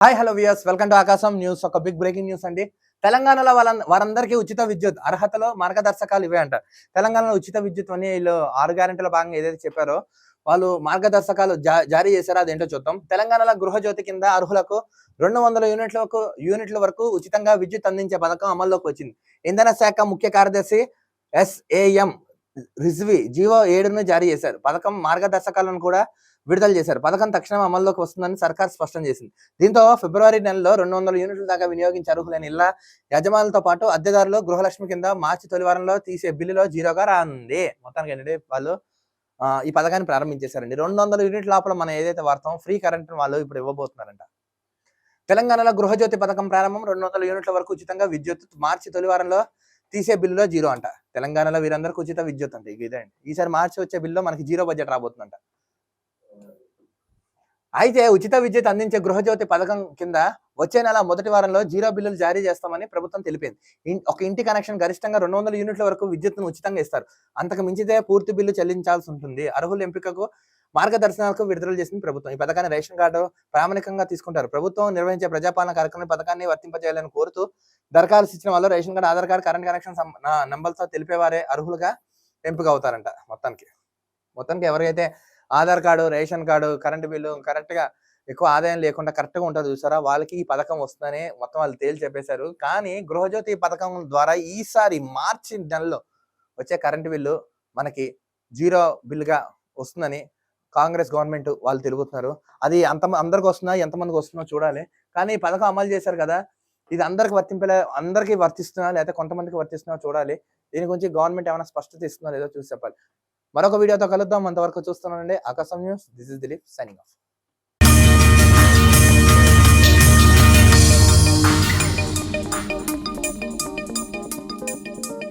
Hi hello viewers welcome to Aakasam news ఒక big breaking news అండి. తెలంగాణలో వాళ్ళ వారందరికీ ఉచిత విద్యుత్ అర్హతలో మార్గదర్శకాలు ఇవే అంట. తెలంగాణలో ఉచిత విద్యుత్ అని వీళ్ళు ఆరు గ్యారెంటీల భాగంగా ఏదైతే చెప్పారో వాళ్ళు మార్గదర్శకాలు జా- జారీ చేశారో అదేంటో చూద్దాం. తెలంగాణలో గృహజ్యోతి కింద అర్హులకు రెండు వందల యూనిట్లకు యూనిట్ల వరకు ఉచితంగా విద్యుత్ అందించే పథకం అమల్లోకి వచ్చింది. ఇంధన శాఖ ముఖ్య కార్యదర్శి ఎస్ఏఎం రిజ్వి జీవో ఏడును జారీ చేశారు. పథకం మార్గదర్శకాలను కూడా విడుదల చేశారు. పథకం తక్షణం అమల్లోకి వస్తుందని సర్కార్ స్పష్టం చేసింది. దీంతో ఫిబ్రవరి నెలలో రెండు వందల యూనిట్ల దాకా వినియోగించే అర్హులైన ఇళ్ళ యజమానులతో పాటు అద్దెదారులు గృహలక్ష్మి కింద మార్చి తొలి వారంలో తీసే బిల్లులో జీరోగా రానుంది. మొత్తానికి ఏంటంటే వాళ్ళు ఈ పథకాన్ని ప్రారంభించేశారండి. రెండు వందల యూనిట్ లోపల మనం ఏదైతే వాడతాం ఫ్రీ కరెంట్ వాళ్ళు ఇప్పుడు ఇవ్వబోతున్నారంట. తెలంగాణలో గృహజ్యోతి పథకం ప్రారంభం రెండు వందల యూనిట్ల వరకు ఉచితంగా విద్యుత్ మార్చి తొలి వారంలో తీసే బిల్లులో జీరో అంట. తెలంగాణలో వీరందరికీ ఉచిత విద్యుత్ అంట. ఇక ఇదే అండి ఈసారి మార్చి వచ్చే బిల్లులో మనకి జీరో బడ్జెట్ రాబోతుందంట. అయితే ఉచిత విద్యుత్ అందించే గృహజ్యోతి పథకం కింద వచ్చే నెల మొదటి వారంలో జీరో బిల్లులు జారీ చేస్తామని ప్రభుత్వం తెలిపింది. ఒక ఇంటి కనెక్షన్ గరిష్టంగా రెండు వందల యూనిట్ల వరకు విద్యుత్తును ఉచితంగా ఇస్తారు. అంతకు మించితే పూర్తి బిల్లు చెల్లించాల్సి ఉంటుంది. అర్హుల ఎంపికకు మార్గదర్శనాలకు విడుదల చేసింది ప్రభుత్వం. ఈ పథకాన్ని రేషన్ కార్డు ప్రామాణికంగా తీసుకుంటారు. ప్రభుత్వం నిర్వహించే ప్రజాపాలన కార్యక్రమం పథకాన్ని వర్తింపజేయాలని కోరుతూ దరఖాస్తు ఇచ్చిన వాళ్ళు ration card Aadhaar card current connection సం- నా- నంబర్తో తెలిపేవారే అర్హులుగా ఎంపిక అవుతారంట మొత్తానికి. మొత్తానికి ఎవరైతే Aadhaar card ration card current bill కరెక్ట్గా ఎక్కువ ఆదాయం లేకుండా కరెక్ట్గా ఉంటుంది చూసారా వాళ్ళకి ఈ పథకం వస్తుందని మొత్తం వాళ్ళు తేల్చి చెప్పేశారు కానీ గృహజ్యోతి పథకం ద్వారా ఈసారి మార్చి నెలలో వచ్చే కరెంటు బిల్లు మనకి జీరో బిల్లుగా వస్తుందని కాంగ్రెస్ గవర్నమెంట్ వాళ్ళు తిరుగుతున్నారు. అది అంత అందరికి వస్తున్నా ఎంతమందికి వస్తున్నా చూడాలి. కానీ ఈ పథకం అమలు చేశారు కదా ఇది అందరికి వర్తింపలే అందరికీ వర్తిస్తున్నా లేకపోతే కొంతమందికి వర్తిస్తున్నా చూడాలి. దీని గురించి గవర్నమెంట్ ఏమైనా స్పష్టత ఇస్తుందో లేదో చూసి చెప్పాలి. మరొక వీడియోతో కలుద్దాం. అంతవరకు చూస్తున్నానండి Aakasam news. This is Dilip signing off